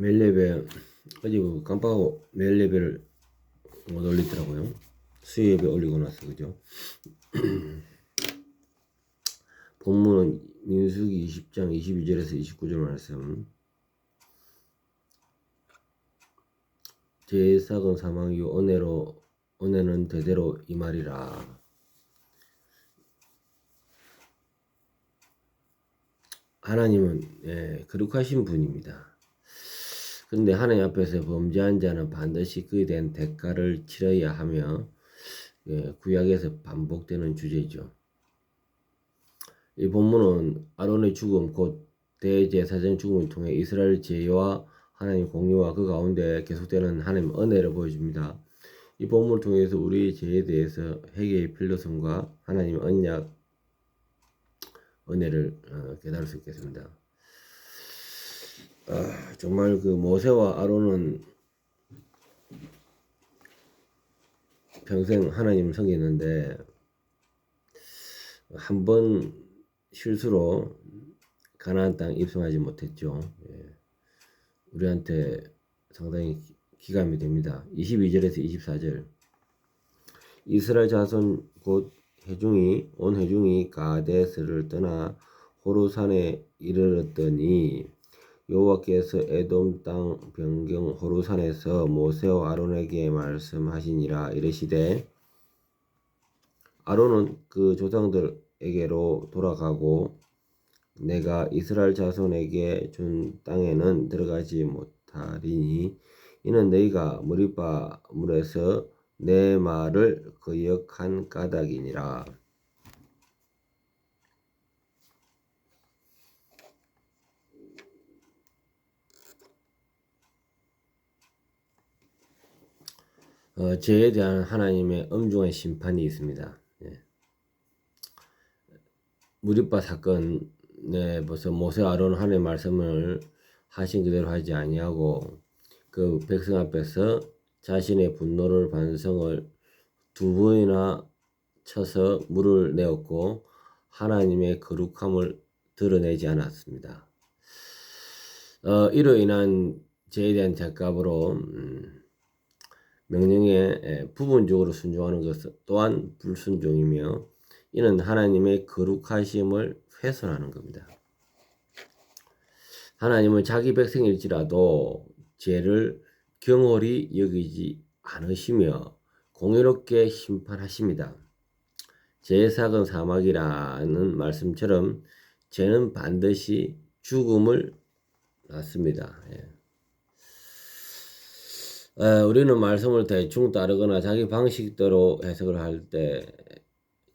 매일 예배 어제 그 깜빡하고 매일 예배를 못 올리더라고요. 수요 예배 올리고 나서 그죠? 본문은 민수기 20장 22절에서 29절 말씀. 제 삭은 사망 이후 은혜로 은혜는 대대로 이 말이라. 하나님은 예, 거룩하신 분입니다. 근데 하나님 앞에서 범죄한 자는 반드시 그에 대한 대가를 치러야 하며 예, 구약에서 반복되는 주제죠. 이 본문은 아론의 죽음 곧 대제사장 죽음을 통해 이스라엘 제와 하나님 공유와 그 가운데 계속되는 하나님 은혜를 보여줍니다. 이 본문을 통해서 우리의 죄에 대해서 회개의 필요성과 하나님 언약 은혜를 어, 깨달을 수 있겠습니다. 아, 정말 그 모세와 아론은 평생 하나님을 섬겼는데 한 번 실수로 가나안 땅 입성하지 못했죠. 예. 우리한테 상당히 기감이 됩니다. 22절에서 24절 이스라엘 자손 곧 회중이 온 회중이 가데스를 떠나 호루산에 이르렀더니 여호와께서 에돔 땅 변경 호루산에서 모세와 아론에게 말씀하시니라 이르시되 아론은 그 조상들에게로 돌아가고 내가 이스라엘 자손에게 준 땅에는 들어가지 못하리니 이는 너희가 무리바 물에서 내 말을 거역한 까닭이니라. 어, 죄에 대한 하나님의 엄중한 심판이 있습니다. 예. 무리바 사건에 벌써 모세 아론 하나님의 말씀을 하신 그대로 하지 아니하고 그 백성 앞에서 자신의 분노를 반성을 두 번이나 쳐서 물을 내었고 하나님의 거룩함을 드러내지 않았습니다. 어, 이로 인한 죄에 대한 대가로 음, 명령에 부분적으로 순종하는 것 또한 불순종이며 이는 하나님의 거룩하심을 훼손하는 겁니다. 하나님은 자기 백성일지라도 죄를 경홀히 여기지 않으시며 공의롭게 심판하십니다. 제사건 사막이라는 말씀처럼 죄는 반드시 죽음을 낳습니다. 예. 에, 우리는 말씀을 대충 따르거나 자기 방식대로 해석을 할 때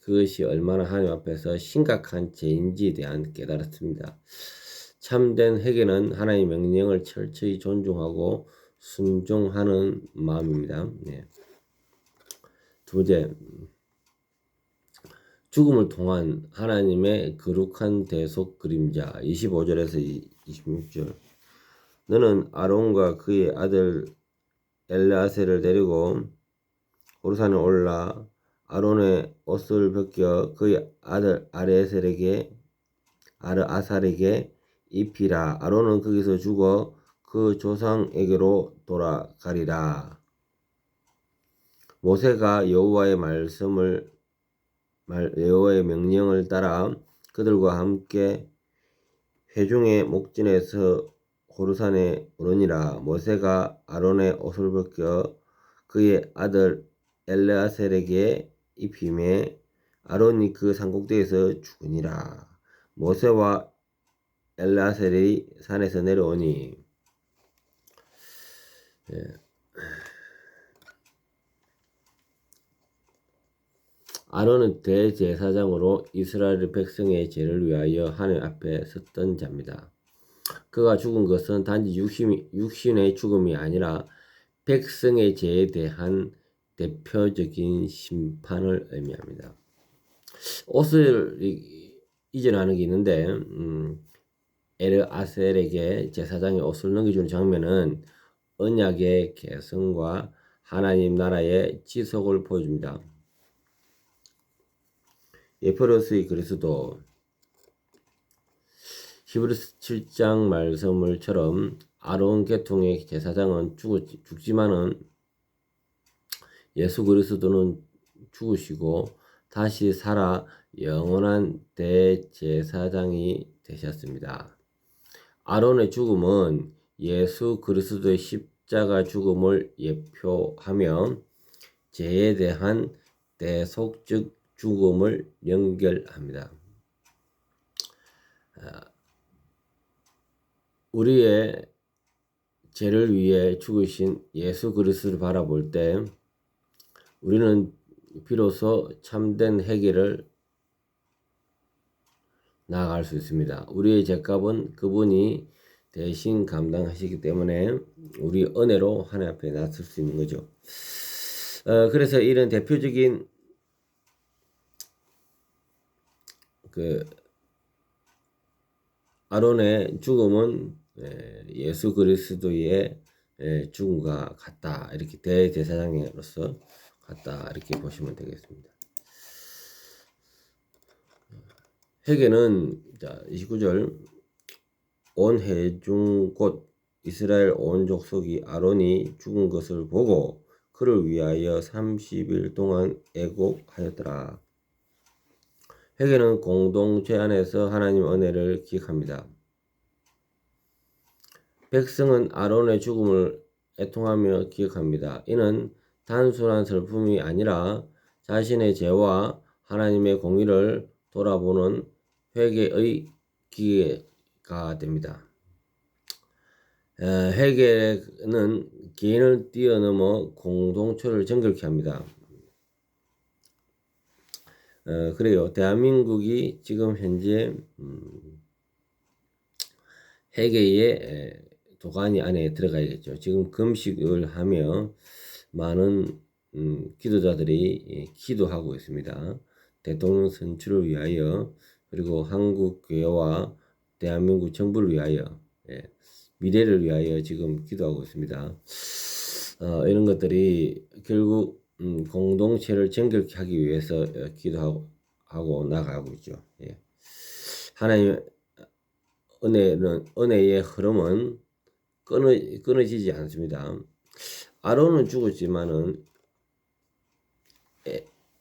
그것이 얼마나 하나님 앞에서 심각한 죄인지에 대한 깨달았습니다. 참된 회개는 하나님의 명령을 철저히 존중하고 순종하는 마음입니다. 네. 두 번째, 죽음을 통한 하나님의 거룩한 대속 그림자 25절에서 26절 너는 아론과 그의 아들 엘라세를 데리고 오르산에 올라 아론의 옷을 벗겨 그의 아들 아레셀에게 아르 아살에게 입히라 아론은 거기서 죽어 그 조상에게로 돌아가리라. 모세가 여호와의 말씀을 여호와의 명령을 따라 그들과 함께 회중의 목전에서 호르산에 오르니라 모세가 아론의 옷을 벗겨 그의 아들 엘레아셀에게 입힘에 아론이 그 산꼭대에서 죽으니라 모세와 엘라셀이 산에서 내려오니 예. 아론은 대제사장으로 이스라엘 백성의 죄를 위하여 하늘 앞에 섰던 자입니다. 그가 죽은 것은 단지 육신, 육신의 죽음이 아니라 백성의 죄에 대한 대표적인 심판을 의미합니다. 옷을 이전하는 게 있는데 음, 에르 아셀에게 제사장의 옷을 넘겨주는 장면은 언약의 개성과 하나님 나라의 지속을 보여줍니다. 예퍼러스의 그리스도 히브리스 7장 말씀을처럼 아론 계통의 제사장은 죽, 죽지만은 예수 그리스도는 죽으시고 다시 살아 영원한 대제사장이 되셨습니다. 아론의 죽음은 예수 그리스도의 십자가 죽음을 예표하며 죄에 대한 대속적 죽음을 연결합니다. 아, 우리의 죄를 위해 죽으신 예수 그리스도를 바라볼 때 우리는 비로소 참된 해결을 나아갈 수 있습니다. 우리의 죄값은 그분이 대신 감당하시기 때문에 우리 은혜로 하나님 앞에 나설 수 있는 거죠. 어, 그래서 이런 대표적인 그 아론의 죽음은 예, 예수 그리스도의 예, 죽음과 같다 이렇게 대제사장으로서 같다 이렇게 보시면 되겠습니다. 회개는 자 29절 온 회중 곧 이스라엘 온 족속이 아론이 죽은 것을 보고 그를 위하여 30일 동안 애곡하였더라. 회개는 공동체 안에서 하나님 은혜를 기억합니다. 백성은 아론의 죽음을 애통하며 기억합니다. 이는 단순한 슬픔이 아니라 자신의 죄와 하나님의 공의를 돌아보는 회개의 기회가 됩니다. 회개는 개인을 뛰어넘어 공동체를 정결케 합니다. 어, 그래요. 대한민국이 지금 현재 음, 회개의 도가니 안에 들어가야겠죠. 지금 금식을 하며 많은 음, 기도자들이 예, 기도하고 있습니다. 대통령 선출을 위하여 그리고 한국 교회와 대한민국 정부를 위하여 예, 미래를 위하여 지금 기도하고 있습니다. 어, 이런 것들이 결국 음, 공동체를 정결케 하기 위해서 어, 기도하고 하고 나가고 있죠. 예. 하나님 은혜는 은혜의 흐름은 끊어 끊어지지 않습니다. 아론은 죽었지만은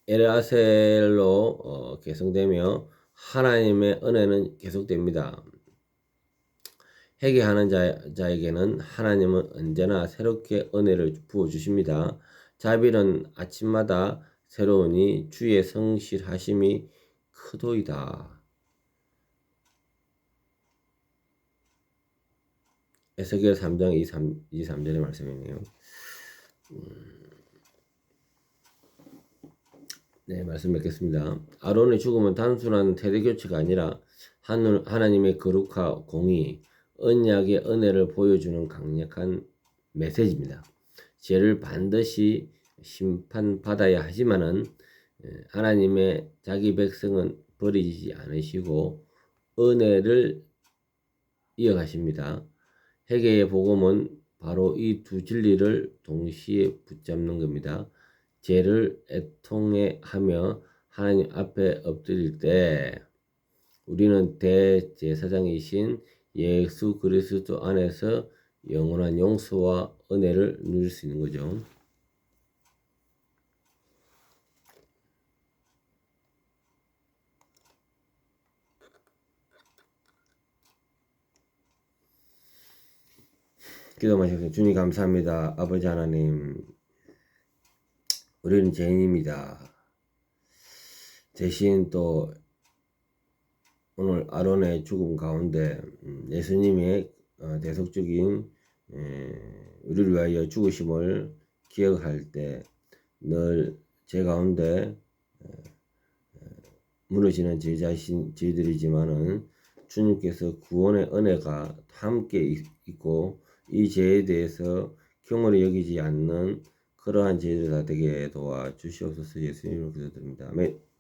에라셀로 어, 개성되며 하나님의 은혜는 계속됩니다. 회개하는 자, 자에게는 하나님은 언제나 새롭게 은혜를 부어 주십니다. 자비는 아침마다 새로우니 주의 성실하심이 크도이다. 에스겔 3장 2, 3, 2, 3절의 말씀이네요. 음, 네, 말씀 뵙겠습니다. 아론의 죽음은 단순한 세대 교체가 아니라 하나님의 거룩과 공의, 언약의 은혜를 보여주는 강력한 메시지입니다. 죄를 반드시 심판받아야 하지만은 하나님의 자기 백성은 버리지 않으시고 은혜를 이어가십니다. 회개의 복음은 바로 이 두 진리를 동시에 붙잡는 겁니다. 죄를 애통해 하며 하나님 앞에 엎드릴 때 우리는 대제사장이신 예수 그리스도 안에서 영원한 용서와 은혜를 누릴 수 있는 거죠. 기도 마시겠습니다. 주님 감사합니다. 아버지 하나님, 우리는 죄인입니다. 대신 또 오늘 아론의 죽음 가운데 음, 예수님의 어, 대속적인 우리를 위하여 죽으심을 기억할 때 늘 제 가운데 무너지는 제 자신 저희들이지만은 주님께서 구원의 은혜가 함께 있고 이 죄에 대해서 경홀히 여기지 않는 그러한 죄들 다 되게 도와 주시옵소서 예수님으로 기도드립니다. 아멘.